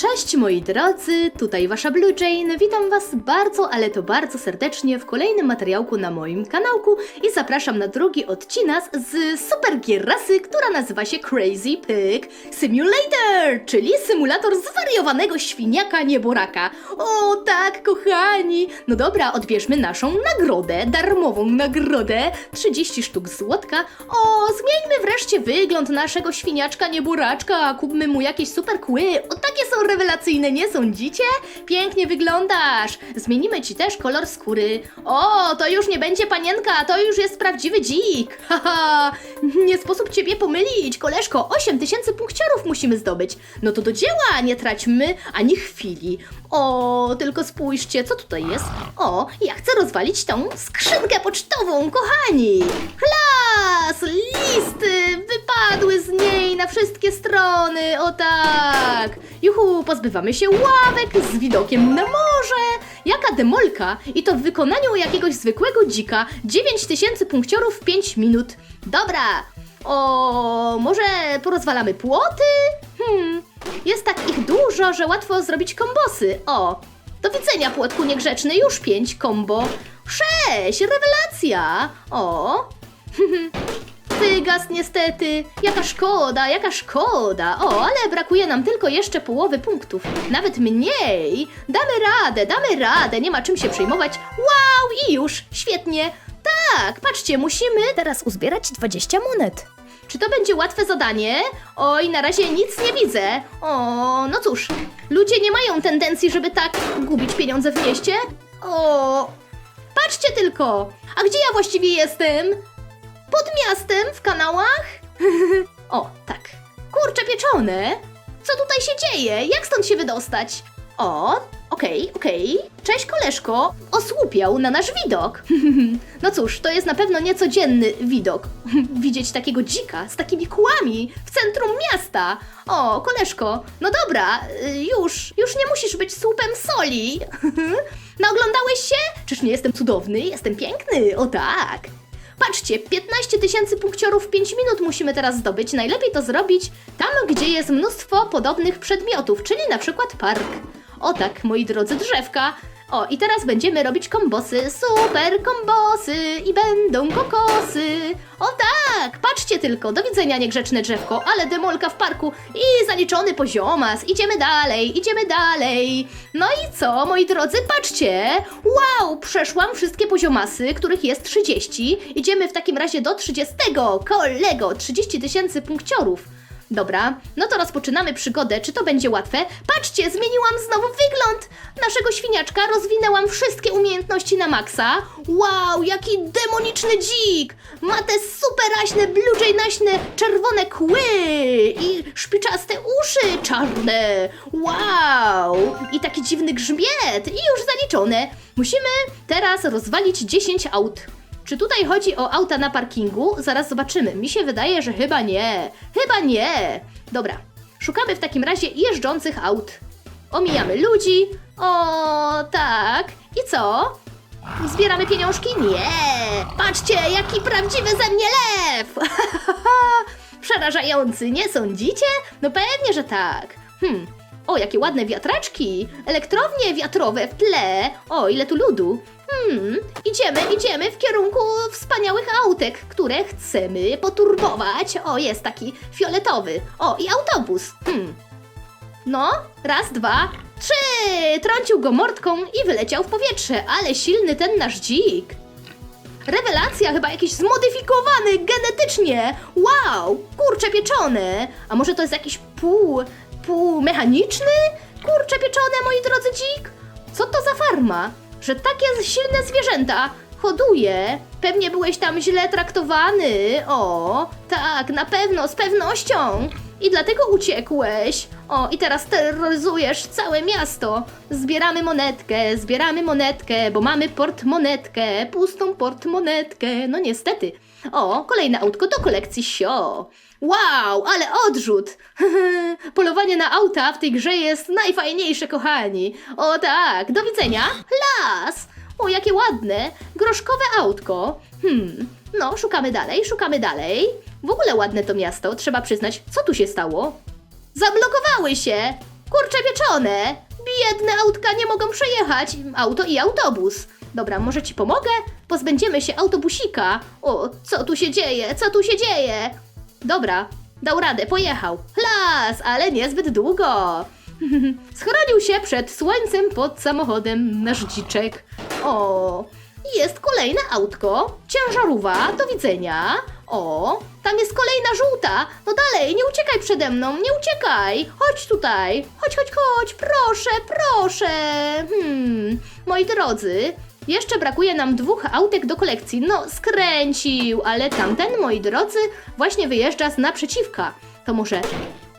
Cześć moi drodzy, tutaj wasza Blue Jane. Witam was bardzo, ale to bardzo serdecznie w kolejnym materiałku na moim kanałku i zapraszam na drugi odcinek z super gierasy, która nazywa się Crazy Pig Simulator, czyli symulator zwariowanego świniaka nieboraka. O tak, kochani! No dobra, odbierzmy naszą nagrodę, darmową nagrodę, 30 sztuk złotka. O, zmieńmy wreszcie wygląd naszego świniaczka nieboraczka, kupmy mu jakieś super kły. O, takie są rewelacyjne, nie sądzicie? Pięknie wyglądasz. Zmienimy ci też kolor skóry. O, to już nie będzie panienka, to już jest prawdziwy dzik. Haha, nie sposób ciebie pomylić, koleżko. 8 tysięcy musimy zdobyć. No to do dzieła, nie traćmy ani chwili. O, tylko spójrzcie, co tutaj jest. O, ja chcę rozwalić tą skrzynkę pocztową, kochani. Klas, listy wypadły z wszystkie strony, o tak. Juhu, pozbywamy się ławek z widokiem na morze. Jaka demolka i to w wykonaniu jakiegoś zwykłego dzika. 9000 punkciorów w 5 minut. Dobra, o, może porozwalamy płoty? Hmm, jest tak ich dużo, że łatwo zrobić kombosy. O, do widzenia płotku niegrzeczny, już 5 kombo. 6, rewelacja. O, Wygas niestety. Jaka szkoda, jaka szkoda. O, ale brakuje nam tylko jeszcze połowy punktów. Nawet mniej. Damy radę, damy radę. Nie ma czym się przejmować. Wow, i już. Świetnie. Tak, patrzcie, musimy teraz uzbierać 20 monet. Czy to będzie łatwe zadanie? Oj, na razie nic nie widzę. O, no cóż, ludzie nie mają tendencji, żeby tak gubić pieniądze w mieście. O, patrzcie tylko. A gdzie ja właściwie jestem? Miastem, w kanałach? o, tak. Kurcze pieczone. Co tutaj się dzieje? Jak stąd się wydostać? O, okej, okej. Cześć koleżko. Osłupiał na nasz widok. no cóż, to jest na pewno niecodzienny widok. Widzieć takiego dzika z takimi kłami w centrum miasta. O, koleżko, no dobra, y, już, już nie musisz być słupem soli. Naoglądałeś się? Czyż nie jestem cudowny? Jestem piękny, o tak. Patrzcie, 15 tysięcy punkciorów w 5 minut musimy teraz zdobyć. Najlepiej to zrobić tam, gdzie jest mnóstwo podobnych przedmiotów, czyli na przykład park. O tak, moi drodzy drzewka. O, i teraz będziemy robić kombosy, super kombosy i będą kokosy. O tak, patrzcie tylko, do widzenia niegrzeczne drzewko, ale demolka w parku i zaliczony poziomas. Idziemy dalej, idziemy dalej. No i co, moi drodzy, patrzcie. Wow, przeszłam wszystkie poziomasy, których jest 30. Idziemy w takim razie do 30. Kolego, 30 tysięcy punkciorów. Dobra, no to rozpoczynamy przygodę. Czy to będzie łatwe? Patrzcie, zmieniłam znowu wygląd naszego świniaczka, rozwinęłam wszystkie umiejętności na maksa. Wow, jaki demoniczny dzik! Ma te superaśne, bluejnaśne, czerwone kły i szpiczaste uszy czarne. Wow! I taki dziwny grzbiet i już zaliczone. Musimy teraz rozwalić 10 aut. Czy tutaj chodzi o auta na parkingu? Zaraz zobaczymy. Mi się wydaje, że chyba nie. Chyba nie. Dobra. Szukamy w takim razie jeżdżących aut. Omijamy ludzi. O, tak. I co? Zbieramy pieniążki? Nie. Patrzcie, jaki prawdziwy ze mnie lew. Przerażający, nie sądzicie? No pewnie, że tak. Hmm. O, jakie ładne wiatraczki! Elektrownie wiatrowe w tle! O, ile tu ludu! Hmm, idziemy, idziemy w kierunku wspaniałych autek, które chcemy poturbować. O, jest taki fioletowy. O, i autobus. Hmm. No, raz, dwa, trzy! Trącił go mordką i wyleciał w powietrze, ale silny ten nasz dzik. Rewelacja, chyba jakiś zmodyfikowany genetycznie. Wow, kurcze pieczone. A może to jest jakiś pół, pół mechaniczny? Kurcze pieczone, moi drodzy dzik? Co to za farma? Że takie silne zwierzęta hoduje? Pewnie byłeś tam źle traktowany. O, tak, na pewno, z pewnością. I dlatego uciekłeś. O, i teraz terroryzujesz całe miasto. Zbieramy monetkę, zbieramy monetkę, bo mamy portmonetkę, pustą portmonetkę. No niestety. O, kolejne autko do kolekcji sio. Wow, ale odrzut! Polowanie na auta w tej grze jest najfajniejsze, kochani. O tak, do widzenia. Las! O, jakie ładne. Groszkowe autko. Hmm, no, szukamy dalej, szukamy dalej. W ogóle ładne to miasto, trzeba przyznać. Co tu się stało? Zablokowały się! Kurcze pieczone! Biedne autka nie mogą przejechać. Auto i autobus. Dobra, może ci pomogę? Pozbędziemy się autobusika. O, co tu się dzieje? Co tu się dzieje? Dobra, dał radę, pojechał. Las, ale niezbyt długo. Schronił się przed słońcem pod samochodem nasz dziczek. O, jest kolejne autko. Ciężarówka, do widzenia. O, tam jest kolejna żółta. No dalej, nie uciekaj przede mną, nie uciekaj. Chodź tutaj. Chodź, chodź, chodź. Proszę, proszę. Hmm, moi drodzy, jeszcze brakuje nam dwóch autek do kolekcji. No, skręcił, ale tamten, moi drodzy, właśnie wyjeżdża z naprzeciwka. To może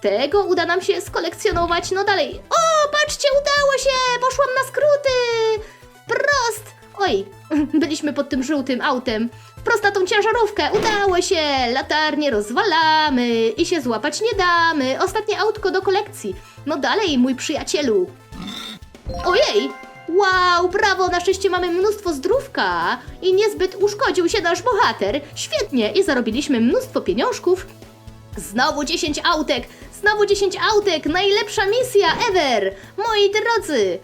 tego uda nam się skolekcjonować. No dalej. O, patrzcie, udało się! Poszłam na skróty! Wprost! Oj, byliśmy pod tym żółtym autem. Wprost na tą ciężarówkę. Udało się! Latarnie rozwalamy i się złapać nie damy. Ostatnie autko do kolekcji. No dalej, mój przyjacielu. Ojej! Wow, brawo! Na szczęście mamy mnóstwo zdrówka i niezbyt uszkodził się nasz bohater. Świetnie! I zarobiliśmy mnóstwo pieniążków. Znowu 10 autek! Znowu 10 autek! Najlepsza misja ever! Moi drodzy!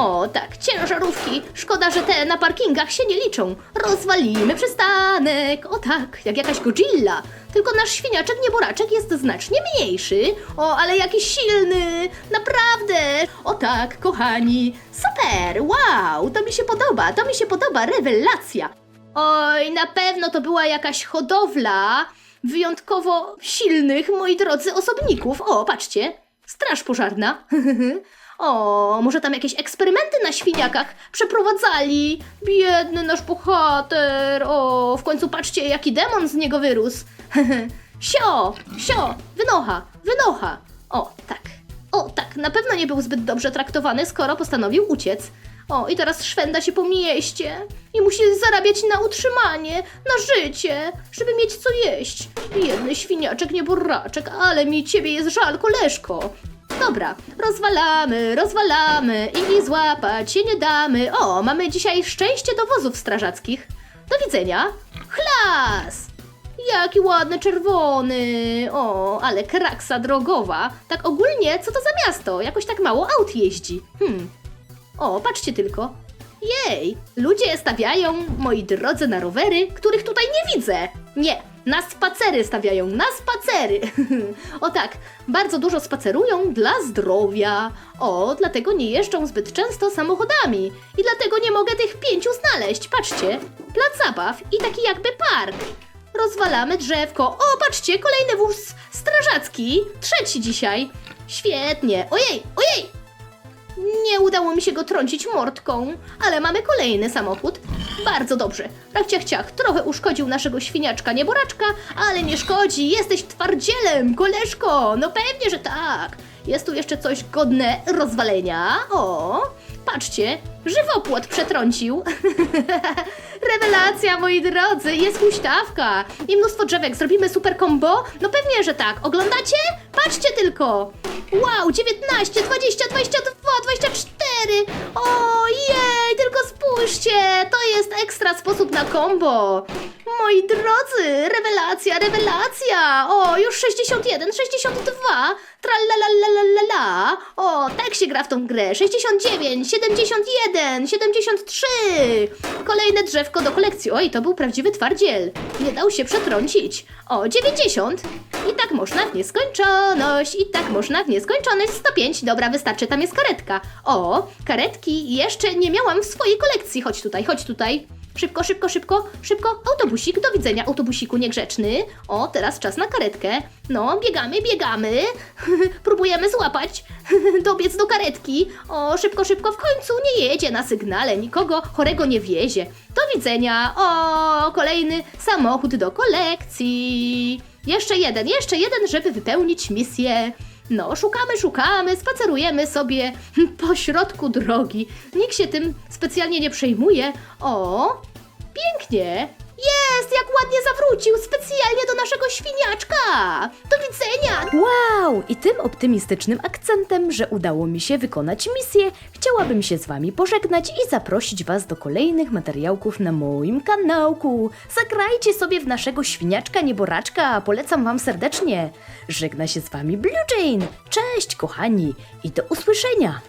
O, tak, ciężarówki. Szkoda, że te na parkingach się nie liczą. Rozwalimy przystanek. O tak, jak jakaś Godzilla. Tylko nasz świniaczek nieboraczek jest znacznie mniejszy. O, ale jakiś silny. Naprawdę. O tak, kochani. Super, wow, to mi się podoba, to mi się podoba, rewelacja. Oj, na pewno to była jakaś hodowla wyjątkowo silnych, moi drodzy, osobników. O, patrzcie, straż pożarna. o, może tam jakieś eksperymenty na świniakach przeprowadzali. Biedny nasz bohater. O, w końcu patrzcie, jaki demon z niego wyrósł. sio, sio, wynocha, wynocha. O, tak. O, tak, na pewno nie był zbyt dobrze traktowany, skoro postanowił uciec. O, i teraz szwenda się po mieście i musi zarabiać na utrzymanie, na życie, żeby mieć co jeść. Biedny świniaczek, nieboraczek, ale mi ciebie jest żal, koleżko. Dobra, rozwalamy, rozwalamy i złapać się nie damy. O, mamy dzisiaj szczęście dowozów strażackich. Do widzenia. Chlas! Jaki ładny czerwony! O, ale kraksa drogowa. Tak ogólnie, co to za miasto? Jakoś tak mało aut jeździ. Hmm. O, patrzcie tylko. Jej! Ludzie stawiają, moi drodzy, na rowery, których tutaj nie widzę. Nie, na spacery stawiają, na spacery. o tak, bardzo dużo spacerują dla zdrowia. O, dlatego nie jeżdżą zbyt często samochodami. I dlatego nie mogę tych pięciu znaleźć. Patrzcie, plac zabaw i taki jakby park. Rozwalamy drzewko. O, patrzcie, kolejny wóz strażacki. Trzeci dzisiaj. Świetnie. Ojej, ojej, nie udało mi się go trącić mordką, ale mamy kolejny samochód. Bardzo dobrze. Rachciach ciach trochę uszkodził naszego świniaczka nieboraczka, ale nie szkodzi, jesteś twardzielem, koleżko. No pewnie, że tak. Jest tu jeszcze coś godne rozwalenia. O, patrzcie, żywopłot przetrącił. Rewelacja, moi drodzy, jest huśtawka i mnóstwo drzewek. Zrobimy super combo? No pewnie, że tak. Oglądacie? Patrzcie tylko. Wow, 19, 20, 22, 24. Ojej, tylko spójrzcie. To jest ekstra sposób na combo. Moi drodzy, rewelacja, rewelacja. O, już 61, 62. Tralalalala. O, tak się gra w tą grę. 69, 71, 73. Kolejne drzewko do kolekcji. Oj, to był prawdziwy twardziel. Nie dał się przetrącić. O, 90. I tak można w nieskończoność. I tak można w nieskończoność. 105. Dobra, wystarczy. Tam jest karetka. O, karetki jeszcze nie miałam w swojej kolekcji. Chodź tutaj, chodź tutaj. Szybko, szybko, szybko, szybko. Autobusik, do widzenia, autobusiku niegrzeczny. O, teraz czas na karetkę. No, biegamy, biegamy. Próbujemy złapać. Dobiec do karetki. O, szybko, szybko, w końcu nie jedzie na sygnale. Nikogo chorego nie wiezie. Do widzenia. O, kolejny samochód do kolekcji. Jeszcze jeden, jeszcze jeden, żeby wypełnić misję. No, szukamy, szukamy, spacerujemy sobie po środku drogi. Nikt się tym specjalnie nie przejmuje. O, pięknie. Jest, jak ładnie zawrócił, specjalnie do naszego świniaczka. Do widzenia. Wow! I tym optymistycznym akcentem, że udało mi się wykonać misję, chciałabym się z Wami pożegnać i zaprosić Was do kolejnych materiałków na moim kanałku. Zagrajcie sobie w naszego świniaczka nieboraczka, polecam Wam serdecznie. Żegna się z Wami Blue Jane. Cześć, kochani, i do usłyszenia!